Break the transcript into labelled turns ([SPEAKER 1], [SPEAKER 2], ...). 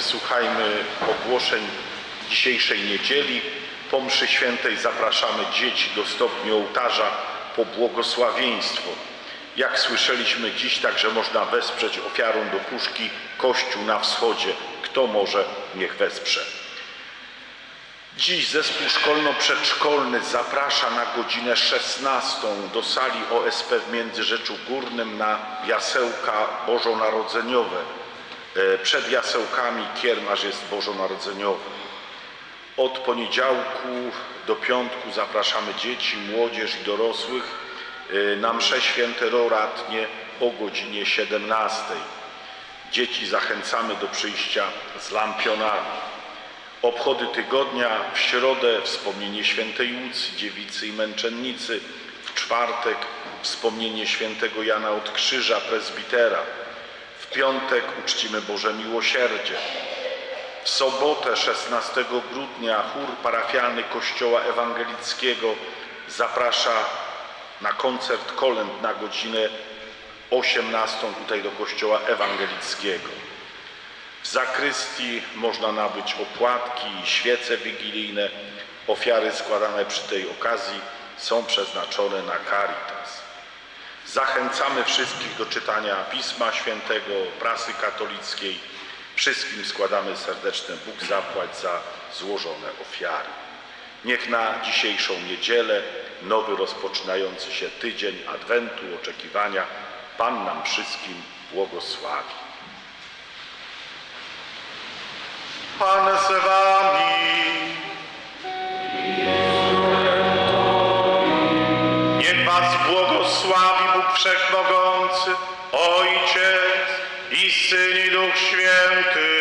[SPEAKER 1] wysłuchajmy ogłoszeń dzisiejszej niedzieli. Po mszy świętej zapraszamy dzieci do stopniu ołtarza po błogosławieństwo. Jak słyszeliśmy dziś, także można wesprzeć ofiarą do puszki Kościół na wschodzie. Kto może, niech wesprze. Dziś zespół szkolno-przedszkolny zaprasza na godzinę 16 do sali OSP w Międzyrzeczu Górnym na jasełka bożonarodzeniowe. E, Przed jasełkami kiermasz jest bożonarodzeniowy. Od poniedziałku do piątku zapraszamy dzieci, młodzież i dorosłych e, na msze święte roratnie o godzinie 17. Dzieci zachęcamy do przyjścia z lampionami. Obchody tygodnia w środę wspomnienie świętej Łucji, dziewicy i męczennicy, w czwartek wspomnienie świętego Jana od Krzyża, prezbitera, w piątek uczcimy Boże Miłosierdzie, w sobotę 16 grudnia chór parafialny Kościoła Ewangelickiego zaprasza na koncert kolęd na godzinę 18 tutaj do Kościoła Ewangelickiego. W zakrystii można nabyć opłatki i świece wigilijne. Ofiary składane przy tej okazji są przeznaczone na Caritas. Zachęcamy wszystkich do czytania Pisma Świętego, prasy katolickiej. Wszystkim składamy serdeczne Bóg zapłać za złożone ofiary. Niech na dzisiejszą niedzielę, nowy rozpoczynający się tydzień Adwentu, oczekiwania, Pan nam wszystkim błogosławi. Pan z wami. Niech was błogosławi Wszechmogący, Ojciec i Syn i Duch Święty.